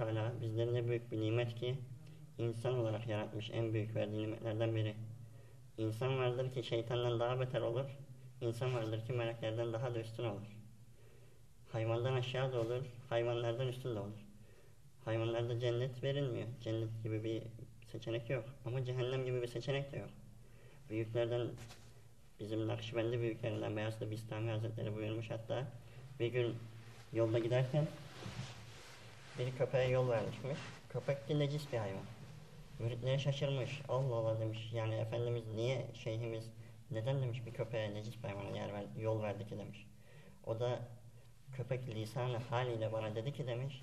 Teala bizlere ne büyük bir nimet ki insan olarak yaratmış en büyük verdiği nimetlerden biri. İnsan vardır ki şeytandan daha beter olur. İnsan vardır ki meleklerden daha da üstün olur. Hayvandan aşağı da olur, hayvanlardan üstün de olur. Hayvanlarda cennet verilmiyor. Cennet gibi bir seçenek yok. Ama cehennem gibi bir seçenek de yok. Büyüklerden bizim Nakşibendi büyüklerinden Beyazlı Bistami Hazretleri buyurmuş hatta bir gün yolda giderken bir köpeğe yol vermişmiş. Köpek de necis bir hayvan. Müritleri şaşırmış. Allah Allah demiş. Yani Efendimiz niye şeyhimiz neden demiş bir köpeğe necis bir hayvana yer ver, yol verdi ki demiş. O da köpek lisanı haliyle bana dedi ki demiş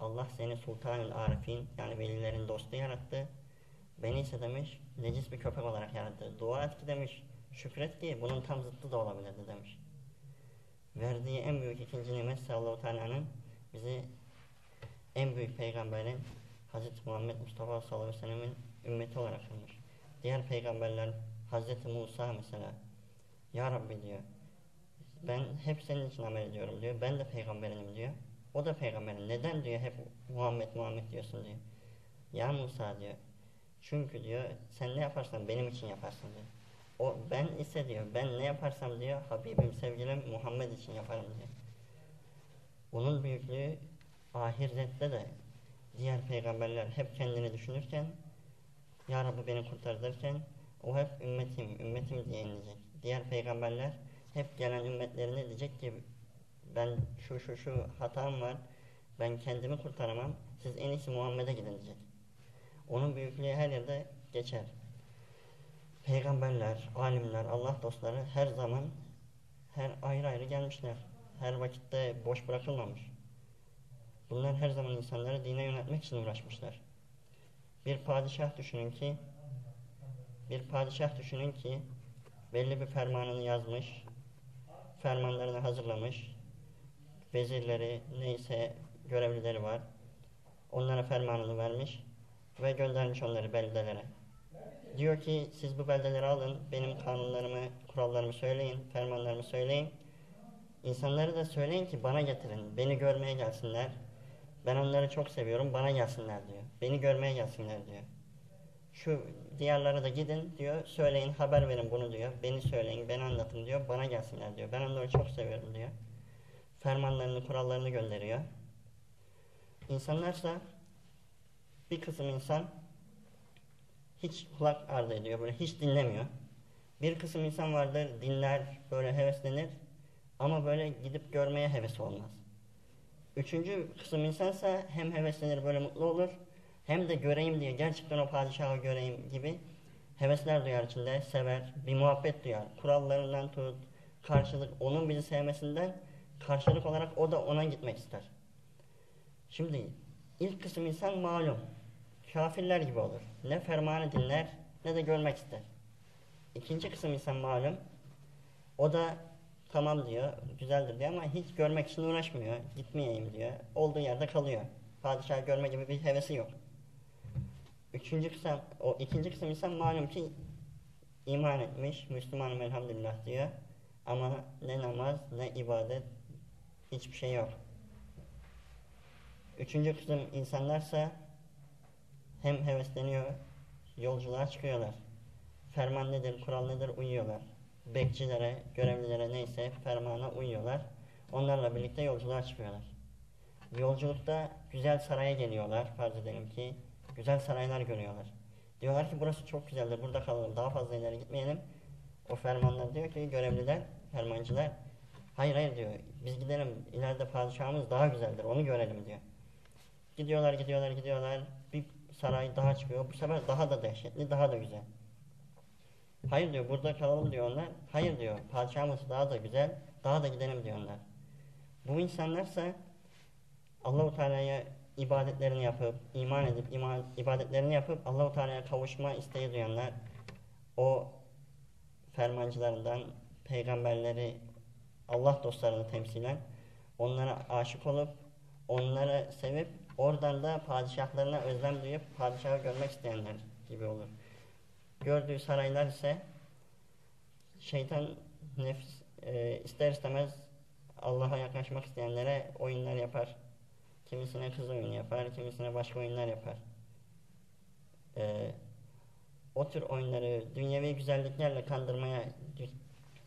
Allah seni sultanın arifin yani velilerin dostu yarattı. Beni ise demiş necis bir köpek olarak yarattı. Dua et ki demiş şükret ki bunun tam zıttı da olabilirdi demiş. Verdiği en büyük ikinci nimet sallallahu teala'nın bizi en büyük peygamberin Hz. Muhammed Mustafa sallallahu aleyhi ve sellemin ümmeti olarak kılmış. Diğer peygamberler Hz. Musa mesela Ya Rabbi diyor ben hep senin için amel ediyorum diyor. Ben de peygamberinim diyor. O da peygamberin. Neden diyor hep Muhammed Muhammed diyorsun diyor. Ya Musa diyor. Çünkü diyor sen ne yaparsan benim için yaparsın diyor. O ben ise diyor ben ne yaparsam diyor Habibim sevgilim Muhammed için yaparım diyor. Onun büyüklüğü ahirette de diğer peygamberler hep kendini düşünürken Ya Rabbi beni kurtar derken o hep ümmetim, ümmetim diye inecek. Diğer peygamberler hep gelen ümmetlerine diyecek ki ben şu şu şu hatam var, ben kendimi kurtaramam, siz en iyisi Muhammed'e gidin diyecek. Onun büyüklüğü her yerde geçer. Peygamberler, alimler, Allah dostları her zaman her ayrı ayrı gelmişler. Her vakitte boş bırakılmamış. Bunlar her zaman insanları dine yönetmek için uğraşmışlar. Bir padişah düşünün ki bir padişah düşünün ki belli bir fermanını yazmış, fermanlarını hazırlamış, vezirleri neyse görevlileri var. Onlara fermanını vermiş ve göndermiş onları beldelere. Diyor ki siz bu beldeleri alın, benim kanunlarımı, kurallarımı söyleyin, fermanlarımı söyleyin. İnsanları da söyleyin ki bana getirin, beni görmeye gelsinler. Ben onları çok seviyorum, bana gelsinler diyor. Beni görmeye gelsinler diyor. Şu diğerlere de gidin diyor, söyleyin, haber verin bunu diyor. Beni söyleyin, beni anlatın diyor, bana gelsinler diyor. Ben onları çok seviyorum diyor. Fermanlarını, kurallarını gönderiyor. İnsanlarsa bir kısım insan hiç kulak ardı ediyor, böyle hiç dinlemiyor. Bir kısım insan vardır, dinler, böyle heveslenir ama böyle gidip görmeye heves olmaz. Üçüncü kısım insansa hem heveslenir, böyle mutlu olur hem de göreyim diye gerçekten o padişahı göreyim gibi hevesler duyar içinde, sever, bir muhabbet duyar. Kurallarından tut, karşılık, onun bizi sevmesinden karşılık olarak o da ona gitmek ister. Şimdi ilk kısım insan malum, kafirler gibi olur. Ne fermanı dinler ne de görmek ister. İkinci kısım insan malum, o da tamam diyor, güzeldir diyor ama hiç görmek için uğraşmıyor, gitmeyeyim diyor. Olduğu yerde kalıyor. Padişahı görme gibi bir hevesi yok. Üçüncü kısım, o ikinci kısım insan malum ki iman etmiş, Müslümanım elhamdülillah diyor. Ama ne namaz, ne ibadet, hiçbir şey yok. Üçüncü kısım insanlarsa hem hevesleniyor, yolculuğa çıkıyorlar. Ferman nedir, kural nedir uyuyorlar. Bekçilere, görevlilere neyse fermana uyuyorlar. Onlarla birlikte yolculuğa çıkıyorlar. Yolculukta güzel saraya geliyorlar farz edelim ki. Güzel saraylar görüyorlar. Diyorlar ki burası çok güzeldir, burada kalalım, daha fazla ileri gitmeyelim. O fermanlar diyor ki görevliler, fermancılar, hayır hayır diyor, biz gidelim, ileride padişahımız daha güzeldir, onu görelim diyor. Gidiyorlar, gidiyorlar, gidiyorlar, bir saray daha çıkıyor, bu sefer daha da dehşetli, daha da güzel. Hayır diyor, burada kalalım diyor onlar. Hayır diyor, padişahımız daha da güzel, daha da gidelim diyor onlar. Bu insanlarsa Allahu Teala'ya ibadetlerini yapıp, iman edip, iman, ibadetlerini yapıp Allahu Teala'ya kavuşma isteği duyanlar, o fermancılarından peygamberleri, Allah dostlarını temsilen onlara aşık olup, onları sevip, oradan da padişahlarına özlem duyup padişahı görmek isteyenler gibi olur. Gördüğü saraylar ise şeytan nefs e, ister istemez Allah'a yaklaşmak isteyenlere oyunlar yapar Kimisine kız oyunu yapar, kimisine başka oyunlar yapar. Ee, o tür oyunları dünyevi güzelliklerle kandırmaya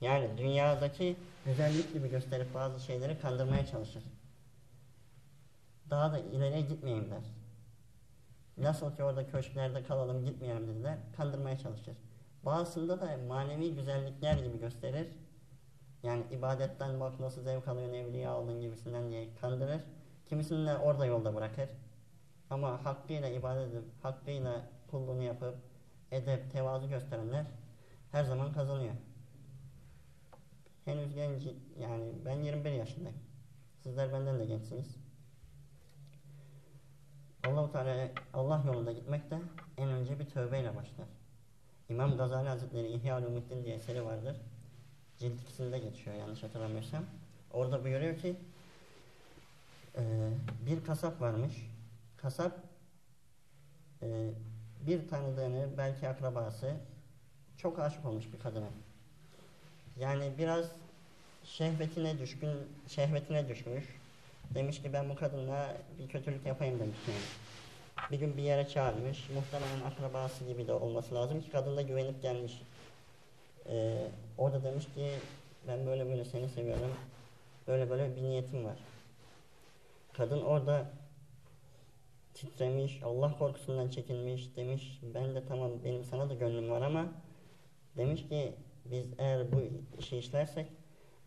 yani dünyadaki güzellik gibi gösterip bazı şeyleri kandırmaya çalışır. Daha da ileriye gitmeyeyim der. Nasıl ki orada köşklerde kalalım gitmeyelim dediler, kandırmaya çalışır. Bazısında da manevi güzellikler gibi gösterir. Yani ibadetten bak nasıl zevk alıyorsun evliya oldun gibisinden diye kandırır. Kimisini de orada yolda bırakır. Ama hakkıyla ibadet edip, hakkıyla kulluğunu yapıp, edep, tevazu gösterenler her zaman kazanıyor. Henüz genç, yani ben 21 yaşındayım. Sizler benden de gençsiniz. Allah Teala Allah yolunda gitmek de en önce bir tövbeyle başlar. İmam Gazali Hazretleri İhya Ulumuddin diye eseri vardır. Cilt ikisinde geçiyor yanlış hatırlamıyorsam. Orada buyuruyor ki e, bir kasap varmış. Kasap e, bir tanıdığını belki akrabası çok aşık olmuş bir kadına. Yani biraz şehvetine düşkün, şehvetine düşmüş. Demiş ki ben bu kadınla bir kötülük yapayım demiş yani. Bir gün bir yere çağırmış. Muhtemelen akrabası gibi de olması lazım ki kadın da güvenip gelmiş. Ee, orada demiş ki ben böyle böyle seni seviyorum. Böyle böyle bir niyetim var. Kadın orada titremiş, Allah korkusundan çekinmiş, demiş ben de tamam benim sana da gönlüm var ama demiş ki biz eğer bu işi işlersek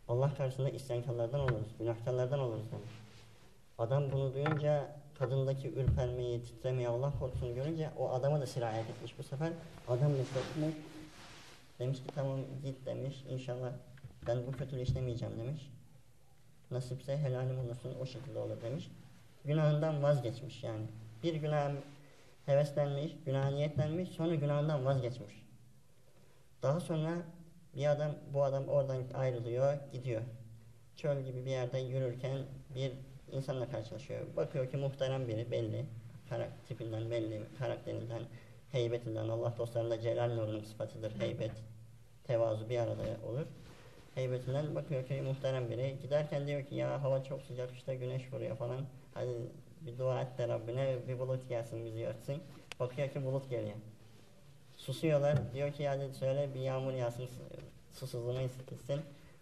Allah karşısında isyankarlardan oluruz, günahkarlardan oluruz demiş. Adam bunu duyunca kadındaki ürpermeyi, titremeyi, Allah korkusunu görünce o adama da sirayet etmiş bu sefer. Adam mesletmiş. Demiş ki tamam git demiş. İnşallah ben bu kötülüğü işlemeyeceğim demiş. Nasipse helalim olursun o şekilde olur demiş. Günahından vazgeçmiş yani. Bir günah heveslenmiş, günah niyetlenmiş, sonra günahından vazgeçmiş. Daha sonra bir adam, bu adam oradan ayrılıyor, gidiyor. Çöl gibi bir yerde yürürken bir insanla karşılaşıyor. Bakıyor ki muhterem biri belli. Karak tipinden belli, karakterinden, heybetinden. Allah dostlarında celal nurunun sıfatıdır. Heybet, tevazu bir arada olur. Heybetinden bakıyor ki muhterem biri. Giderken diyor ki ya hava çok sıcak işte güneş vuruyor falan. Hadi bir dua et de Rabbine bir bulut gelsin bizi örtsün. Bakıyor ki bulut geliyor. Susuyorlar. Diyor ki hadi söyle bir yağmur yağsın susuzluğunu hissetsin.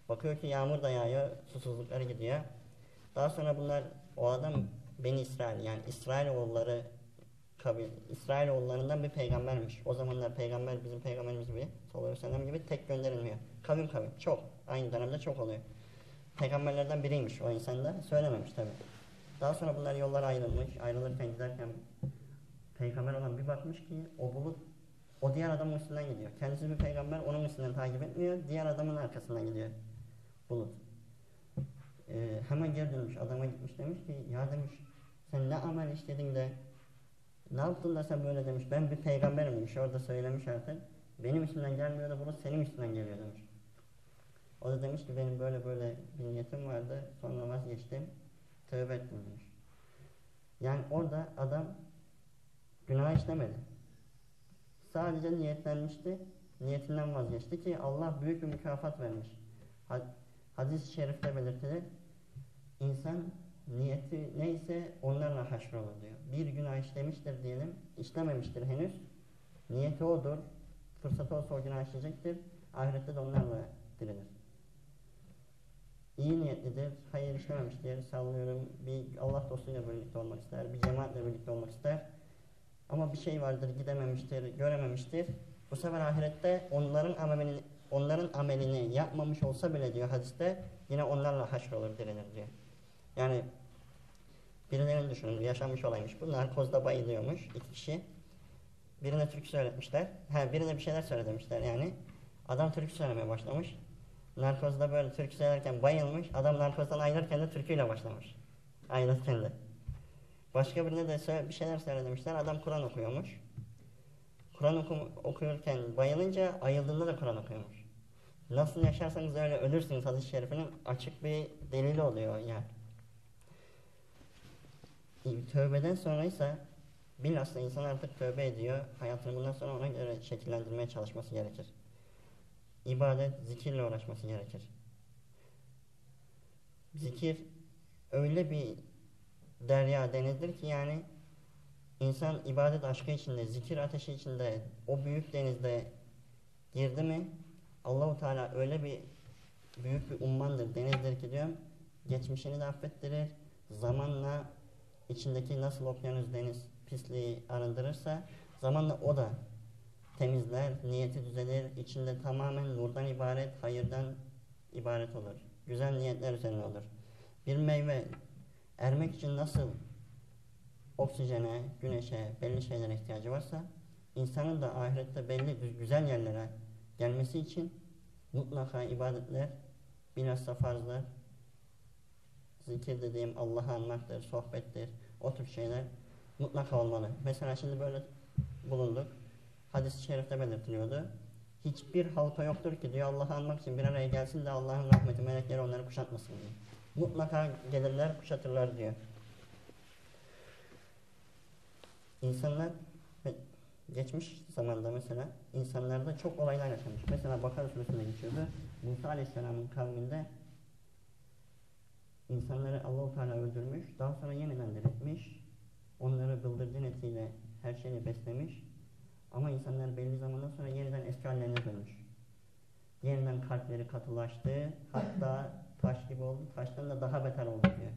Bakıyor ki yağmur da yağıyor. Susuzlukları gidiyor. Daha sonra bunlar o adam Beni İsrail yani İsrailoğulları kabil, İsrailoğullarından bir peygambermiş. O zamanlar peygamber bizim peygamberimiz gibi sallallahu aleyhi ve gibi tek gönderilmiyor. Kavim kavim çok. Aynı dönemde çok oluyor. Peygamberlerden biriymiş o insan da söylememiş tabi. Daha sonra bunlar yollar ayrılmış. Ayrılırken giderken peygamber olan bir bakmış ki o bulut o diğer adamın üstünden gidiyor. Kendisi bir peygamber onun üstünden takip etmiyor. Diğer adamın arkasından gidiyor. Bulut. Ee, hemen geri dönmüş adama gitmiş demiş ki ya demiş sen ne amel işledin de ne yaptın da sen böyle demiş ben bir peygamberim demiş orada söylemiş artık benim üstümden gelmiyor da bunu senin üstünden geliyor demiş. O da demiş ki benim böyle böyle bir niyetim vardı sonra vazgeçtim tövbe ettim demiş. Yani orada adam günah işlemedi. Sadece niyetlenmişti. Niyetinden vazgeçti ki Allah büyük bir mükafat vermiş. Hadis-i şerifte belirtilir. İnsan niyeti neyse onlarla haşrolur diyor. Bir günah işlemiştir diyelim, işlememiştir henüz. Niyeti odur. Fırsatı olsa o günah işleyecektir. Ahirette de onlarla dirilir. İyi niyetlidir, hayır işlememiştir, sallıyorum bir Allah dostuyla birlikte olmak ister, bir cemaatle birlikte olmak ister. Ama bir şey vardır, gidememiştir, görememiştir. Bu sefer ahirette onların amelini, onların amelini yapmamış olsa bile diyor hadiste yine onlarla haşrolur, dirilir diyor. Yani birilerini düşünün yaşamış olaymış. Bu narkozda bayılıyormuş iki kişi. Birine türkü söyletmişler. Ha, birine bir şeyler söylemişler yani. Adam türkü söylemeye başlamış. Narkozda böyle türkü söylerken bayılmış. Adam narkozdan ayrılırken de türküyle başlamış. Ayrılırken de. Başka birine de bir şeyler söylemişler. Adam Kur'an okuyormuş. Kur'an oku okuyurken bayılınca ayıldığında da Kur'an okuyormuş. Nasıl yaşarsanız öyle ölürsünüz hadis-i şerifinin açık bir delili oluyor yani tövbeden sonra ise bilhassa insan artık tövbe ediyor. Hayatını bundan sonra ona göre şekillendirmeye çalışması gerekir. İbadet, zikirle uğraşması gerekir. Zikir öyle bir derya denizdir ki yani insan ibadet aşkı içinde, zikir ateşi içinde o büyük denizde girdi mi Allahu Teala öyle bir büyük bir ummandır, denizdir ki diyorum geçmişini de affettirir. Zamanla içindeki nasıl okyanus deniz pisliği arındırırsa zamanla o da temizler, niyeti düzelir, içinde tamamen nurdan ibaret, hayırdan ibaret olur. Güzel niyetler üzerine olur. Bir meyve ermek için nasıl oksijene, güneşe, belli şeylere ihtiyacı varsa insanın da ahirette belli güzel yerlere gelmesi için mutlaka ibadetler, bilhassa farzlar, zikir dediğim Allah'ı anmaktır, sohbettir, o tür şeyler mutlaka olmalı. Mesela şimdi böyle bulunduk. Hadis-i şerifte belirtiliyordu. Hiçbir halka yoktur ki diyor Allah'ı anmak için bir araya gelsin de Allah'ın rahmeti melekleri onları kuşatmasın diyor. Mutlaka gelirler kuşatırlar diyor. İnsanlar geçmiş zamanda mesela insanlarda çok olaylar yaşamış. Mesela Bakara suresinde geçiyordu. Musa Aleyhisselam'ın kavminde insanları Allahu Teala öldürmüş, daha sonra yeniden diriltmiş. Onları bıldırcın etiyle her şeyi beslemiş. Ama insanlar belli zamandan sonra yeniden eski hallerine dönmüş. Yeniden kalpleri katılaştı. Hatta taş gibi oldu. Taştan da daha beter oldu diyor.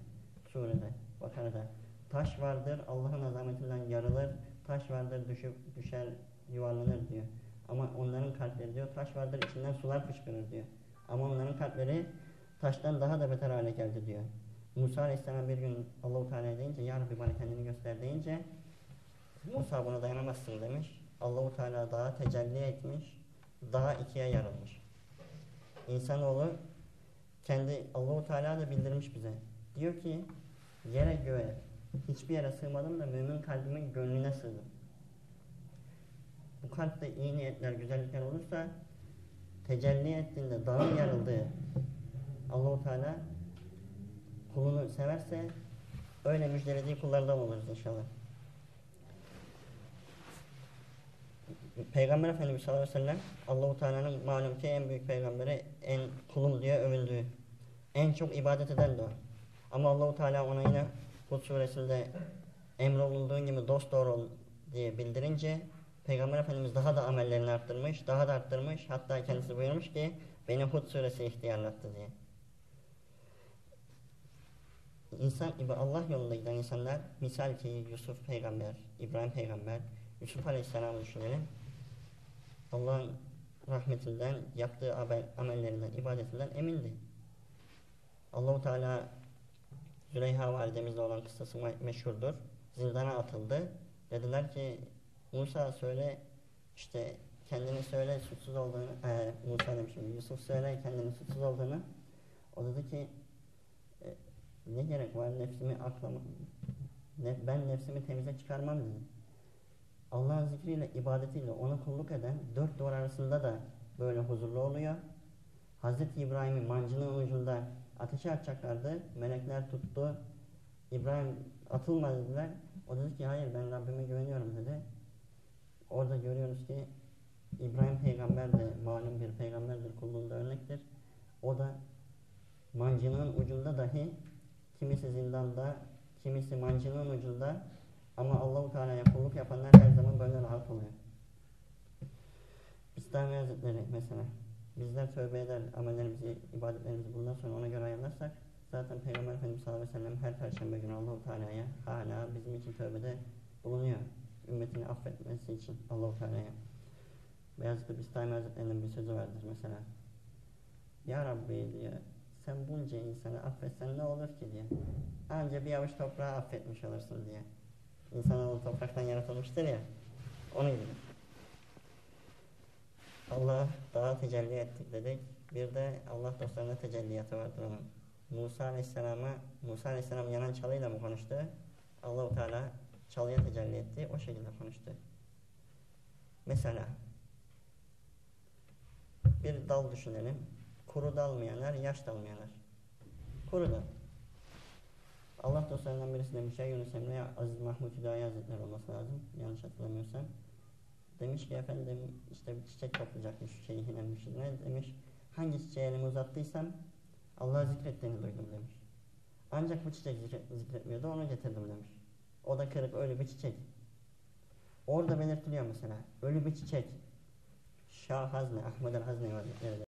Surede, Bakara'da. Taş vardır, Allah'ın azametinden yarılır. Taş vardır, düşüp düşer, yuvarlanır diyor. Ama onların kalpleri diyor, taş vardır, içinden sular fışkırır diyor. Ama onların kalpleri taştan daha da beter hale geldi diyor. Musa Aleyhisselam bir gün Allahu Teala deyince, Ya Rabbi bana kendini göster deyince Musa buna dayanamazsın demiş. Allahu Teala dağa tecelli etmiş. Dağ ikiye yarılmış. İnsanoğlu kendi Allahu Teala da bildirmiş bize. Diyor ki yere göğe hiçbir yere sığmadım da mümin kalbimin gönlüne sığdım. Bu kalpte iyi niyetler, güzellikler olursa tecelli ettiğinde dağın yarıldığı Allahu Teala kulunu severse öyle müjdelediği kullardan oluruz inşallah. Peygamber Efendimiz sallallahu aleyhi ve sellem Allahu Teala'nın malum ki en büyük peygamberi en kulum diye övüldüğü. En çok ibadet eden de. Ama Allahu Teala ona yine Hud suresinde emrolunduğun gibi dost doğru ol diye bildirince Peygamber Efendimiz daha da amellerini arttırmış, daha da arttırmış. Hatta kendisi buyurmuş ki beni Hud suresi ihtiyarlattı diye. İnsan Allah yolunda giden insanlar misal ki Yusuf peygamber, İbrahim peygamber, Yusuf aleyhisselam düşünelim. Allah'ın rahmetinden, yaptığı amellerinden, ibadetinden emindi. Allahu Teala Züleyha validemizle olan kıssası meşhurdur. Zindana atıldı. Dediler ki Musa söyle işte kendini söyle suçsuz olduğunu e, Musa demişim Yusuf söyle kendini suçsuz olduğunu o dedi ki ne gerek var nefsimi aklama ne, ben nefsimi temize çıkarmam dedi. Allah'ın zikriyle, ibadetiyle ona kulluk eden dört duvar arasında da böyle huzurlu oluyor. Hazreti İbrahim'i mancının ucunda ateşe atacaklardı. Melekler tuttu. İbrahim atılma dediler. O dedi ki hayır ben Rabbime güveniyorum dedi. Orada görüyoruz ki İbrahim peygamber de malum bir peygamberdir, kulluğunda örnektir. O da mancının ucunda dahi kimisi zindanda, kimisi mancının ucunda ama Allahu Teala'ya kulluk yapanlar her zaman böyle rahat oluyor. İslami Hazretleri mesela bizler tövbe eder amellerimizi, ibadetlerimizi bundan sonra ona göre ayarlarsak zaten Peygamber Efendimiz sallallahu aleyhi ve sellem her perşembe günü Allahu Teala'ya hala bizim için tövbede bulunuyor. Ümmetini affetmesi için Allahu Teala'ya. Beyazıt'ta Bistami Hazretleri'nin bir sözü vardır mesela. Ya Rabbi diyor sen bunca insanı affetsen ne olur ki diye. Anca bir avuç toprağı affetmiş olursun diye. İnsanoğlu topraktan yaratılmıştır ya. Onun gibi. Allah daha tecelli ettik dedik. Bir de Allah dostlarına tecelliyatı vardır onun. Musa Aleyhisselam'a Musa Aleyhisselam yanan çalıyla mı konuştu? Allahu Teala çalıya tecelli etti. O şekilde konuştu. Mesela bir dal düşünelim. Kuru dal yanar, yaş dal yanar? Kuru dal. Allah dostlarından birisi demiş ya Yunus Emre Aziz Mahmut Hüdayi Hazretleri olması lazım. Yanlış hatırlamıyorsam. Demiş ki efendim işte bir çiçek toplayacakmış şeyhine müşirine. Demiş hangi çiçeğe elimi uzattıysam Allah'ı zikrettiğini duydum demiş. Ancak bu çiçek zikre- zikretmiyordu onu getirdim demiş. O da kırık ölü bir çiçek. Orada belirtiliyor mesela. Ölü bir çiçek. Şah Hazne, Ahmet el Hazne Hazretleri